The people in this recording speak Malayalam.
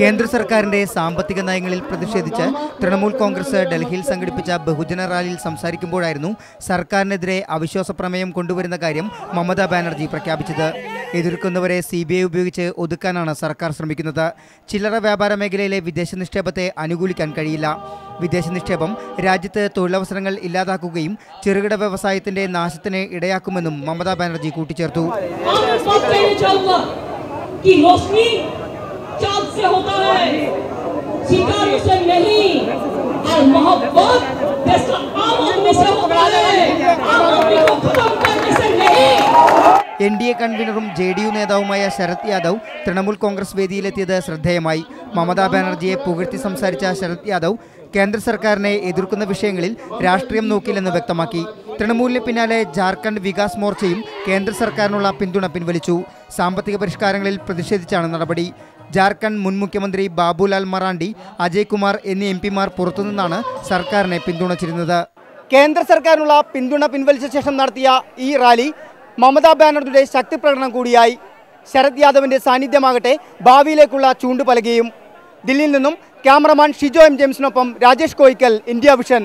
കേന്ദ്ര സർക്കാരിന്റെ സാമ്പത്തിക നയങ്ങളിൽ പ്രതിഷേധിച്ച് തൃണമൂൽ കോൺഗ്രസ് ഡൽഹിയിൽ സംഘടിപ്പിച്ച ബഹുജന റാലിയിൽ സംസാരിക്കുമ്പോഴായിരുന്നു സർക്കാരിനെതിരെ അവിശ്വാസ പ്രമേയം കൊണ്ടുവരുന്ന കാര്യം മമതാ ബാനർജി പ്രഖ്യാപിച്ചത്. എതിർക്കുന്നവരെ സി ബി ഐ ഉപയോഗിച്ച് ഒതുക്കാനാണ് സർക്കാർ ശ്രമിക്കുന്നത്. ചില്ലറ വ്യാപാര മേഖലയിലെ വിദേശ നിക്ഷേപത്തെ അനുകൂലിക്കാൻ കഴിയില്ല. വിദേശ നിക്ഷേപം രാജ്യത്ത് തൊഴിലവസരങ്ങൾ ഇല്ലാതാക്കുകയും ചെറുകിട വ്യവസായത്തിന്റെ നാശത്തിന് ഇടയാക്കുമെന്നും മമതാ ബാനർജി കൂട്ടിച്ചേർത്തു. चांद से होता है शिकारी से नहीं और मोहब्बत देश का आम आदमी से होता है आम आदमी को खत्म करने से नहीं എൻ ഡി എ കൺവീനറും ജെ ഡി യു നേതാവുമായ ശരത് യാദവ് തൃണമൂൽ കോൺഗ്രസ് വേദിയിലെത്തിയത് ശ്രദ്ധേയമായി മമതാ ബാനർജിയെ പുകഴ്ത്തി സംസാരിച്ച ശരത് യാദവ് കേന്ദ്ര സർക്കാരിനെ എതിർക്കുന്ന വിഷയങ്ങളിൽ രാഷ്ട്രീയം നോക്കില്ലെന്ന് വ്യക്തമാക്കി തൃണമൂലിന് പിന്നാലെ ജാർഖണ്ഡ് വികാസ് മോർച്ചയും കേന്ദ്ര സർക്കാരിനുള്ള പിന്തുണ പിൻവലിച്ചു. സാമ്പത്തിക പരിഷ്കാരങ്ങളിൽ പ്രതിഷേധിച്ചാണ് നടപടി. ജാർഖണ്ഡ് മുൻ മുഖ്യമന്ത്രി ബാബുലാൽ മറാണ്ടി അജയ്കുമാർ എന്നീ എം പിമാർ പുറത്തുനിന്നാണ് സർക്കാരിനെ പിന്തുണച്ചിരുന്നത്. കേന്ദ്ര സർക്കാരിനുള്ള പിന്തുണ പിൻവലിച്ച ശേഷം നടത്തിയ ഈ റാലി മമതാ ബാനർജിയുടെ ശക്തി പ്രകടനം കൂടിയായി. ശരത് യാദവിന്റെ സാന്നിധ്യമാകട്ടെ ഭാവിയിലേക്കുള്ള ചൂണ്ടുപലകയും. ദില്ലിയിൽ നിന്നും ക്യാമറമാൻ ഷിജോ എം ജെയിംസിനൊപ്പം രാജേഷ് കോയിക്കൽ ഇന്ത്യ വിഷൻ.